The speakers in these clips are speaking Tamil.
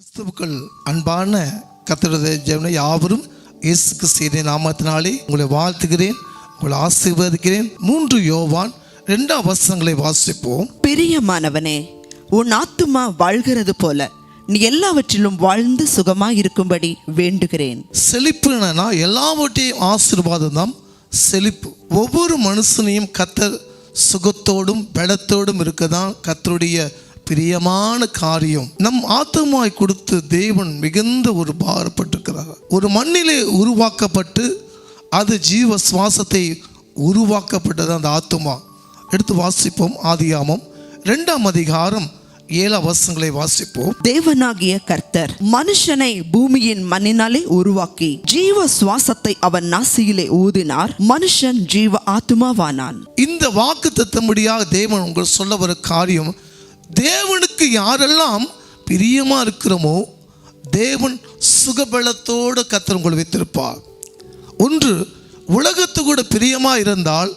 கிறிஸ்துவுக்குள் அன்பான கத்தருடைய ஜெவனை யாவரும் இயேசு கிறிஸ்துவின் நாமத்தினாலே உங்களை வாழ்த்துகிறேன் உங்களை ஆசீர்வதிக்கிறேன். மூன்று யோவான் ரெண்டாம் வசனங்களை வாசிப்போம். பிரியமானவனே உன் ஆத்துமா வாழ்கிறது போல நீ எல்லாவற்றிலும் வாழ்ந்து சுகமாய் இருக்கும்படி வேண்டுகிறேன். செழிப்புனா எல்லாவற்றையும் ஆசீர்வாதம் தான் செழிப்பு. ஒவ்வொரு மனுஷனையும் கத்தர் சுகத்தோடும் பலத்தோடும் இருக்க தான் கத்தருடைய பிரியமான காரியம். நம் ஆத்மாவை கொடுத்து தேவன் மிகுந்த ஒரு பாரப்பட்டிருக்கிறார். ஒரு மண்ணிலே உருவாக்கப்பட்டு அது ஜீவ சுவாசத்தை உருவாக்கப்பட்டது அந்த ஆத்மா எடுத்து வாசிப்போம் ஆதியாமம் ரெண்டாம் அதிகாரம் ஏழாம் வசனங்களை வாசிப்போம். தேவனாகிய கர்த்தர் மனுஷனை பூமியின் மண்ணினாலே உருவாக்கி ஜீவ சுவாசத்தை அவன் நாசியிலே ஊதினார். மனுஷன் ஜீவ ஆத்துமாவானான். இந்த வாக்கு தத்தம்படியாக தேவன் உங்கள் சொல்ல வர காரியம் தேவனுக்கு யாரெல்லாம் பிரியமாக இருக்கிறோமோ தேவன் சுகபலத்தோடு கத்தர் வைத்திருப்பார். ஒன்று உலகத்து கூட பிரியமாக இருந்தால்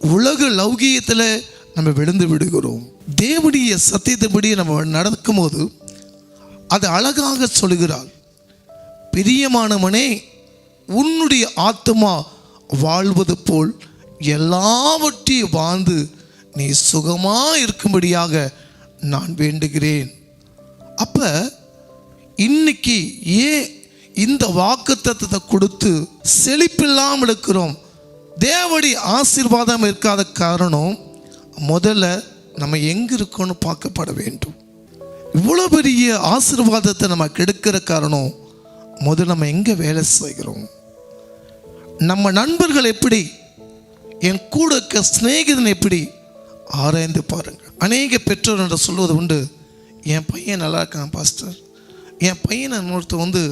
உலக லௌகியத்தில் நம்ம விழுந்து விடுகிறோம். தேவனுடைய சத்தியத்தைப்படி நம்ம நடக்கும்போது அது அழகாக சொல்கிறார். பிரியமானவனே உன்னுடைய ஆத்மா வாழ்வது போல் எல்லாவற்றையும் வாழ்ந்து நீ சுகமாக இருக்கும்படியாக நான் வேண்டுகிறேன். அப்போ இன்னைக்கு ஏன் இந்த வாக்குத்தத்தத்தை கொடுத்து செழிப்பில்லாமல் இருக்கிறோம். தேவடி ஆசீர்வாதம் இருக்காத காரணம் முதல்ல நம்ம எங்கே இருக்கோன்னு பார்க்கப்பட வேண்டும். இவ்வளோ பெரிய ஆசீர்வாதத்தை நம்ம கெடுக்கிற காரணம் முதல்ல நம்ம எங்கே வேலை செய்கிறோம். நம்ம நண்பர்கள் எப்படி? என் கூட இருக்க சிநேகிதன் எப்படி? ஆராய்ந்து பாருங்கள். அநேக பெற்றோர் என்று சொல்வது உண்டு. என் பையன் நல்லா இருக்கான் பாஸ்டர் என் பையனை இன்னொருத்தர் வந்து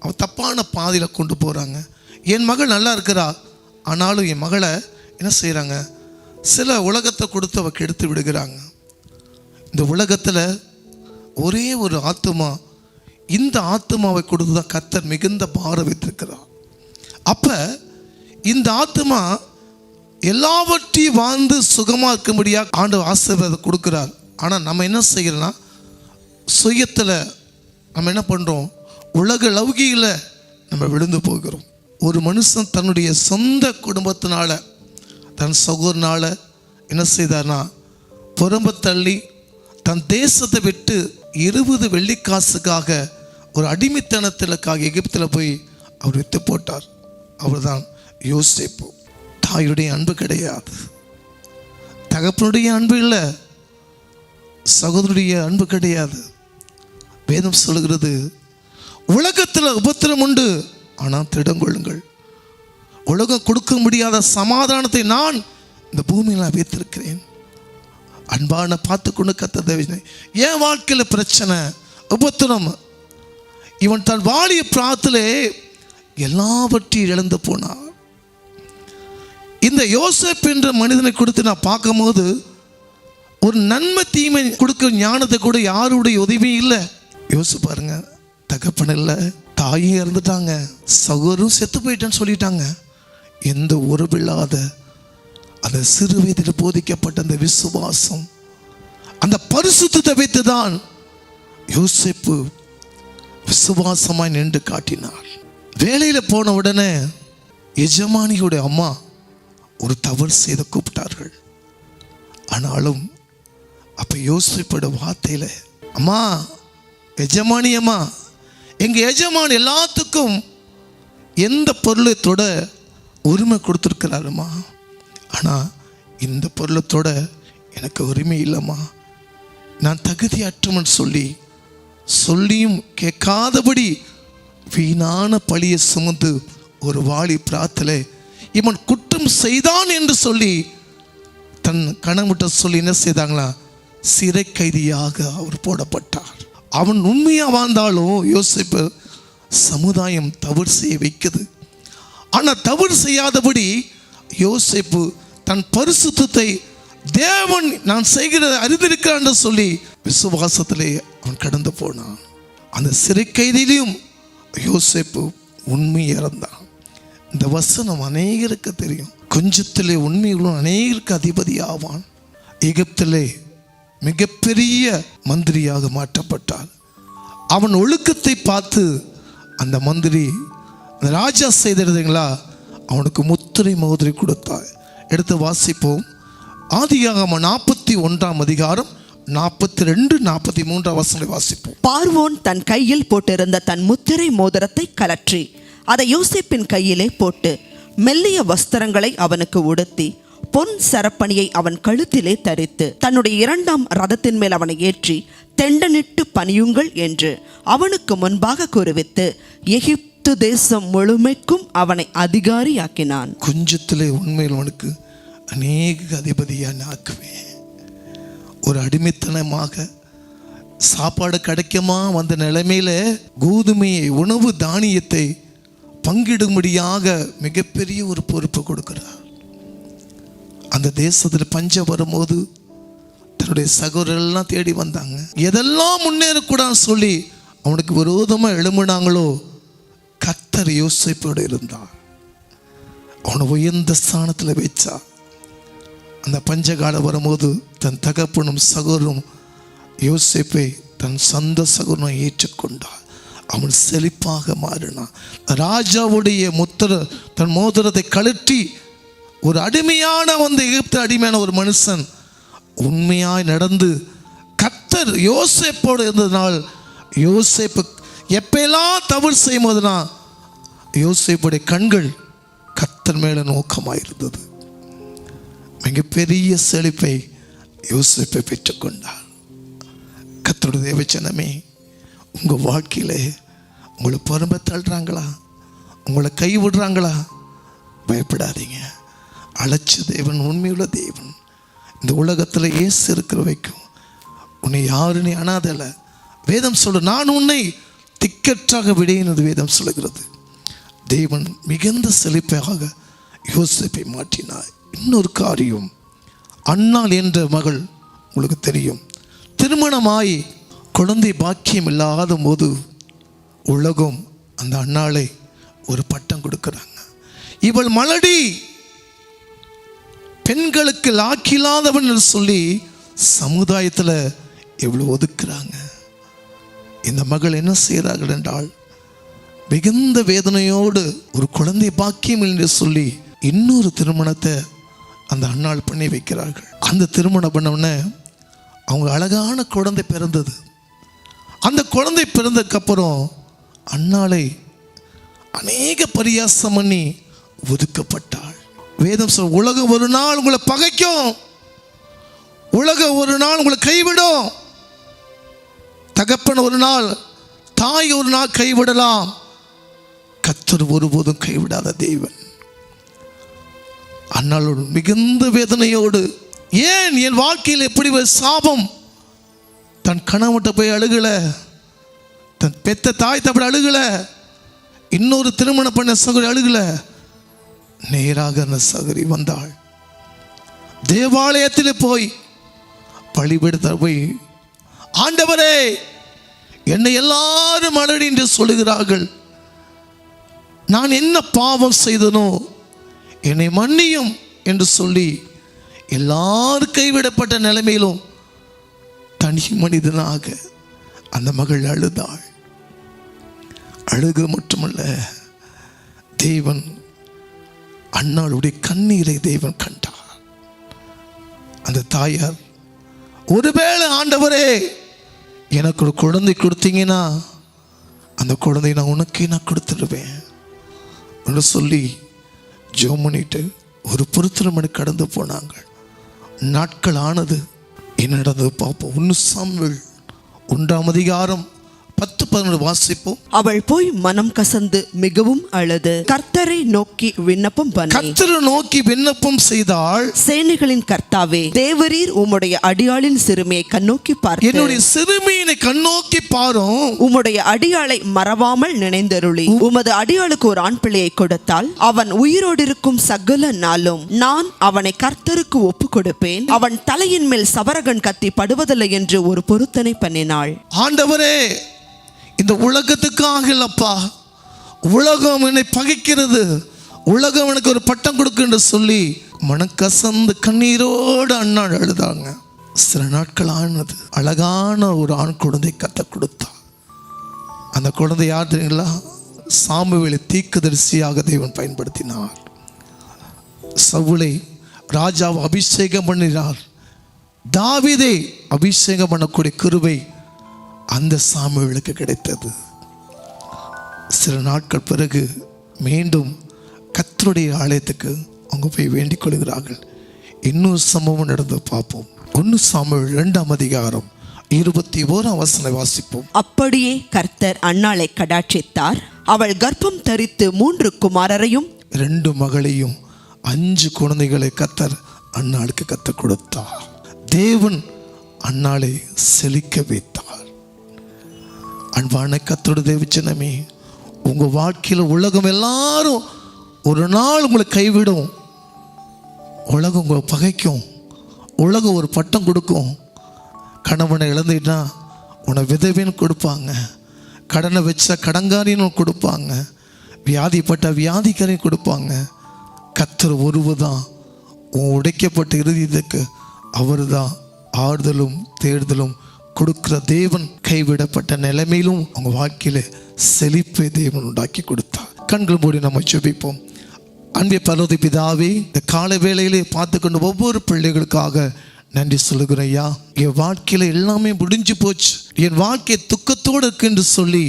அவன் தப்பான பாதையில் கொண்டு போகிறாங்க என் மகள் நல்லா இருக்கிறா ஆனாலும் என் மகளை என்ன செய்கிறாங்க சில உலகத்தை கொடுத்து அவ கெடுத்து விடுகிறாங்க. இந்த உலகத்தில் ஒரே ஒரு ஆத்துமா இந்த ஆத்மாவை கொடுத்து தான் கத்தர் மிகுந்த பாரம் வைத்திருக்கிறார். அப்போ இந்த ஆத்துமா எல்லாவற்றையும் வாழ்ந்து சுகமாக இருக்கும்படியாக ஆண்டு ஆசீர்வாதம் கொடுக்குறார். ஆனால் நம்ம என்ன செய்கிறோன்னா சுயத்தில் நம்ம என்ன பண்ணுறோம் உலக லௌகியில் நம்ம விழுந்து போகிறோம். ஒரு மனுஷன் தன்னுடைய சொந்த குடும்பத்தினால தன் சகோதரனால் என்ன செய்தார்னா புறம்ப தள்ளி தன் தேசத்தை விட்டு இருபது வெள்ளிக்காசுக்காக ஒரு அடிமைத்தனத்திற்காக எகிப்தில் போய் அவர் வித்து போட்டார். அவர் தான் யோசிப்பு. தாயுடைய அன்பு கிடையாது. தகப்பனுடைய அன்பு இல்லை சகோதரனுடைய அன்பு கிடையாது. வேதம் சொல்கிறது உலகத்தில் உபத்திரம் உண்டு ஆனால் திடங்கொள்ளுங்கள் உலகம் கொடுக்க முடியாத சமாதானத்தை நான் இந்த பூமியில் வைத்திருக்கிறேன் அன்பான பார்த்து கொண்டு கத்த என் வாழ்க்கையில் பிரச்சனை உபத்திரம் இவன் தன் வாழிய பிராத்திலே எல்லாவற்றையும் இழந்து போனான். இந்த யோசப் என்ற மனிதனை கொடுத்து நான் பார்க்கும்போது ஒரு நன்மை தீமை கொடுக்க ஞானத்தை கூட யாருடைய உதவியும் இல்லை. யோசிச்சு பாருங்க தகப்பன் இல்லை தாயும் இறந்துட்டாங்க சகோரும் செத்து போயிட்டேன்னு சொல்லிட்டாங்க. எந்த உறவில்லாத அந்த சிறு வயதில் போதிக்கப்பட்ட அந்த விசுவாசம் அந்த பரிசுத்தத்தை வைத்து தான் யோசிப்பு விசுவாசமாய் நின்று காட்டினார். வேலையில் போன உடனே எஜமானியுடைய அம்மா ஒரு தவறு செய்து கூப்பிட்டார்கள். ஆனாலும் அப்போ யோசிப்பட வார்த்தையில் அம்மா எஜமானி அம்மா எங்கள் எஜமான் எல்லாத்துக்கும் எந்த பொருளை தொட உரிமை கொடுத்துருக்கிறாருமா? ஆனால் இந்த பொருளை தொட எனக்கு உரிமை இல்லைம்மா. நான் தகுதியற்றவன் சொல்லி சொல்லியும் கேட்காதபடி வீணான பழியை சுமந்து ஒரு வாளி பிரார்த்தலை இவன் குட் மட்டும் செய்தான் என்று சொல்லி தன் கணவன்கிட்ட சொல்லி என்ன செய்தாங்களா? சிறை கைதியாக அவர் போடப்பட்டார். அவன் உண்மையாக வாழ்ந்தாலும் யோசிப்பு சமுதாயம் தவறு செய்ய வைக்குது. ஆனால் தவறு செய்யாதபடி யோசிப்பு தன் பரிசுத்தத்தை தேவன் நான் செய்கிறத அறிந்திருக்கிறான் சொல்லி விசுவாசத்திலே அவன் கடந்து போனான். அந்த சிறை கைதியிலையும் யோசிப்பு உண்மை இறந்தான் இந்த வசனம் அநேகருக்கு தெரியும். கொஞ்சத்திலே உண்மைகளும் அநேகருக்கு அதிபதி ஆவான் எகிப்திலே மிகப்பெரிய மந்திரியாக மாற்றப்பட்டார் அவன் ஒழுக்கத்தை பார்த்து அந்த மந்திரி அந்த ராஜா செய்திருந்தீங்களா? அவனுக்கு முத்திரை மோதிரை கொடுத்தார் எடுத்து வாசிப்போம். ஆதியாகம நாற்பத்தி ஒன்றாம் அதிகாரம் நாற்பத்தி ரெண்டு நாற்பத்தி மூன்றாம் வசனங்களை வாசிப்போம். பார்வோன் தன் கையில் போட்டிருந்த தன் முத்திரை மோதிரத்தை கலற்றி அதை யோசிப்பின் கையிலே போட்டு மெல்லிய வஸ்திரங்களை அவனுக்கு உடுத்தி பொன் சரப்பணியை அவன் கழுத்திலே தரித்து தன்னுடைய இரண்டாம் ரதத்தின் மேல் அவனை ஏற்றி தெண்டனிட்டு பணியுங்கள் என்று அவனுக்கு முன்பாக கூறுவித்து எகிப்து தேசம் முழுமைக்கும் அவனை அதிகாரியாக்கினான். குஞ்சத்திலே உண்மையில் அவனுக்கு அநேக அதிபதியாக ஆக்குவேன். ஒரு அடிமைத்தனமாக சாப்பாடு கிடைக்குமா? வந்த நிலைமையில கோதுமையை உணவு தானியத்தை பங்கிடும்படியாக மிகப்பெரிய ஒரு பொறுப்பு கொடுக்கிறார். அந்த தேசத்தில் பஞ்சம் வரும்போது தன்னுடைய சகோதரெல்லாம் தேடி வந்தாங்க. எதெல்லாம் முன்னேறக்கூடாதுன்னு சொல்லி அவனுக்கு விரோதமாக எழும்பினாங்களோ கத்தர் யோசிப்போடு இருந்தான் அவனை உயர்ந்த ஸ்தானத்தில் வச்சா அந்த பஞ்சகாலம் வரும்போது தன் தகப்பனும் சகோதரும் யோசிப்பை தன் சொந்த சகோதரனை ஏற்றுக்கொண்டார். அவன் செழிப்பாக மாறினான். ராஜாவுடைய முத்திர தன் மோதிரத்தை கழற்றி ஒரு அடிமையான வந்து எகிப்து அடிமையான ஒரு மனுஷன் உண்மையாய் நடந்து கத்தர் யோசேப்போடு இருந்ததுனால் யோசேப்பு எப்பெல்லாம் தவறு செய்யும் போதுனா யோசேப்புடைய கண்கள் கத்தர் மேல நோக்கமாக இருந்தது. மிகப்பெரிய செழிப்பை யோசிப்பை பெற்றுக்கொண்டார். கத்தருடைய தேவச்சனமே உங்கள் வாழ்க்கையில் உங்களை பொறுமை தள்ளுறாங்களா? உங்களை கை விடுறாங்களா? பயப்படாதீங்க. அழைச்ச தேவன் உண்மையுள்ள தேவன். இந்த உலகத்தில் ஏசு இருக்கிற வைக்கும் உன்னை யாருன்னு அனாதல வேதம் சொல்ல நான் உன்னை திக்கற்றாக விடையினது வேதம் சொல்லுகிறது. தேவன் மிகுந்த செழிப்பாக யோசிப்பை மாற்றினார். இன்னொரு காரியம் அண்ணாள் என்ற மகள் உங்களுக்கு தெரியும். திருமணமாயி குழந்தை பாக்கியம் இல்லாத போது உலகம் அந்த அண்ணாளை ஒரு பட்டம் கொடுக்குறாங்க. இவள் மலடி பெண்களுக்கு லாக்கில்லாதவன் என்று சொல்லி சமுதாயத்தில் எவ்வளோ ஒதுக்குறாங்க. இந்த மகள் என்ன செய்கிறார்கள் என்றால் மிகுந்த வேதனையோடு ஒரு குழந்தை பாக்கியம் என்று சொல்லி இன்னொரு திருமணத்தை அந்த அண்ணாள் பண்ணி வைக்கிறார்கள். அந்த திருமணம் பண்ணவுடனே அவங்க அழகான குழந்தை பிறந்தது. அந்த குழந்தை பிறந்ததுக்கப்புறம் அன்னாளை அநேக பரியாசம் பண்ணி ஒதுக்கப்பட்டாள். வேதம் சொல் உலகம் ஒரு நாள் உங்களை பகைக்கும். உலகம் ஒரு நாள் உங்களை கைவிடும். தகப்பன் ஒரு நாள் தாய் ஒரு நாள் கைவிடலாம். கத்தர் ஒருபோதும் கைவிடாத தெய்வன் அன்னாளோடு மிகுந்த வேதனையோடு ஏன் என் வாழ்க்கையில் எப்படி ஒரு சாபம் தன் கணவன்கிட்ட போய் அழுகல. தன் பெத்த தாய் தப்படி அழுகல. இன்னொரு திருமணம் பண்ண சகோதரி அழுகல. நேராக அந்த சகோதரி வந்தாள். தேவாலயத்தில் போய் பழிபெடுத்த போய் ஆண்டவரே என்னை எல்லாரும் அழடி என்று சொல்லுகிறார்கள். நான் என்ன பாவம் செய்தனோ என்னை மன்னியும் என்று சொல்லி எல்லாரும் கைவிடப்பட்ட நிலைமையிலும் தனி மனிதனாக அந்த மகள் அழுதாள். அழுக மட்டுமல்ல தேவன் அண்ணாளுடைய கண்ணீரை தேவன் கண்டார். அந்த தாயார் ஒருவேளை ஆண்டவரே எனக்கு ஒரு குழந்தை கொடுத்தீங்கன்னா அந்த குழந்தையை நான் உனக்கே நான் கொடுத்துடுவேன் என்று சொல்லி ஜோம் பண்ணிட்டு ஒரு பொருத்தரமணி கடந்து போனாங்க. நாட்கள் ஆனது. என்ன பார்ப்போம் ஒன்று சாம்வேல் ஒன்றாம் அதிகாரம். பத்து பதினொன்று வாசிப்போம். அவள் போய் மனம் கசந்து மிகவும் அழுது. கர்த்தரை நோக்கி விண்ணப்பம் பண்ணி. நோக்கி விண்ணப்பம் செய்தால் சேனைகளின் கர்த்தாவே தேவரீர் உம்முடைய அடியாளின் சிறுமியை கண்ணோக்கி பார்த்து. என்னுடைய சிறுமியினை கண்ணோக்கி பாரும். உம்முடைய அடியாளை மறவாமல் நினைந்தருளி. உமது அடியாளுக்கு ஒரு ஆண் பிள்ளையை கொடுத்தால் அவன் உயிரோடு இருக்கும் சகல நாளும் நான் அவனை கர்த்தருக்கு ஒப்பு கொடுப்பேன். அவன் தலையின் மேல் சவரகன் கத்தி படுவதில்லை என்று ஒரு பொருத்தனை பண்ணினாள். ஆண்டவரே இந்த உலகத்துக்காக இல்லப்பா. உலகம் என்னை பகைக்கிறது. உலகம் எனக்கு ஒரு பட்டம் கொடுக்குன்னு சொல்லி மனக்கசந்து கண்ணீரோடு அண்ணாள் அழுதாங்க. சில நாட்கள் ஆனது. அழகான ஒரு ஆண் குழந்தை கத்த கொடுத்தா. அந்த குழந்தை யார் தெரியுங்களா? சாமுவேலை தீக்குதரிசியாக தேவன் பயன்படுத்தினார். சவுளை ராஜாவை அபிஷேகம் பண்ணினார். தாவிதை அபிஷேகம் பண்ணக்கூடிய கிருபை அந்த சாமுவேலுக்கு கிடைத்தது. சில நாட்கள் பிறகு மீண்டும் கர்த்தருடைய ஆலயத்துக்கு அவங்க போய் வேண்டிக் கொள்கிறார்கள். இன்னொரு சம்பவம் நடந்து பார்ப்போம். ஒன்று சாமுவேல் இரண்டாம் அதிகாரம் இருபத்தி ஓராம் வசனை வாசிப்போம். அப்படியே கர்த்தர் அன்னாளை கடாட்சித்தார். அவள் கர்ப்பம் தரித்து மூன்று குமாரரையும் ரெண்டு மகளையும் அஞ்சு குழந்தைகளை கத்தர் அன்னாளுக்கு கத்தர் கொடுத்தார். தேவன் அன்னாளை செழிக்க வைத்தார். அன்பான கத்தோட தேவச்சனமே உங்கள் வாழ்க்கையில் உலகம் எல்லாரும் ஒரு நாள் உங்களை கைவிடும். உலகம் உங்களை பகைக்கும். உலகம் ஒரு பட்டம் கொடுக்கும். கணவனை இழந்துட்டா உன்னை விதவின்னு கொடுப்பாங்க. கடனை வச்சா கடங்காரின்னு கொடுப்பாங்க. வியாதிப்பட்ட வியாதிக்காரையும் கொடுப்பாங்க. கத்தர் ஒருவதான் உன் உடைக்கப்பட்ட இறுதியத்துக்கு அவர் தான் ஆறுதலும் தேடுதலும் கொடுக்கிற தேவன் கைவிடப்பட்ட நிலைமையிலும் அவங்க வாழ்க்கையில் செழிப்பை தேவன் உண்டாக்கி கொடுத்தார். கண்கள் மூடி நம்ம ஜெபிப்போம். அன்பே பரவதி பிதாவே இந்த காலை வேளையிலே பார்த்து கொண்டு ஒவ்வொரு பிள்ளைகளுக்காக நன்றி சொல்லுகிறேன் ஐயா. என் வாழ்க்கையில் எல்லாமே முடிஞ்சு போச்சு. என் வாழ்க்கை துக்கத்தோடு இருக்குன்னு சொல்லி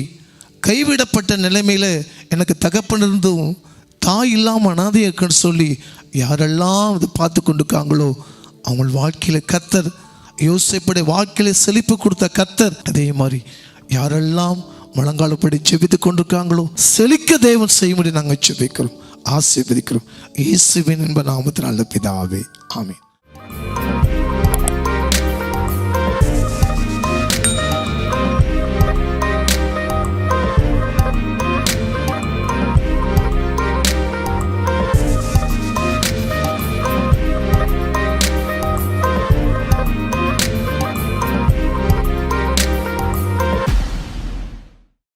கைவிடப்பட்ட நிலைமையில் எனக்கு தகப்பன் இருந்தும் தாய் இல்லாமல் அனாதையாக இருக்குன்னு சொல்லி யாரெல்லாம் இது பார்த்து கொண்டிருக்காங்களோ அவங்க வாழ்க்கையில் கத்தர் யோசிப்படைய வாழ்க்கையில செழிப்பு கொடுத்த கத்தர் அதே மாதிரி யாரெல்லாம் முழங்காலப்படி செபித்து கொண்டிருக்காங்களோ செழிக்க தேவன் செய்யும்படி நாங்கள் செபிக்கிறோம் ஆசீர்வதிக்கிறோம். இயேசுவின் என்ப நாமத்தினால பிதாவே ஆமீன்.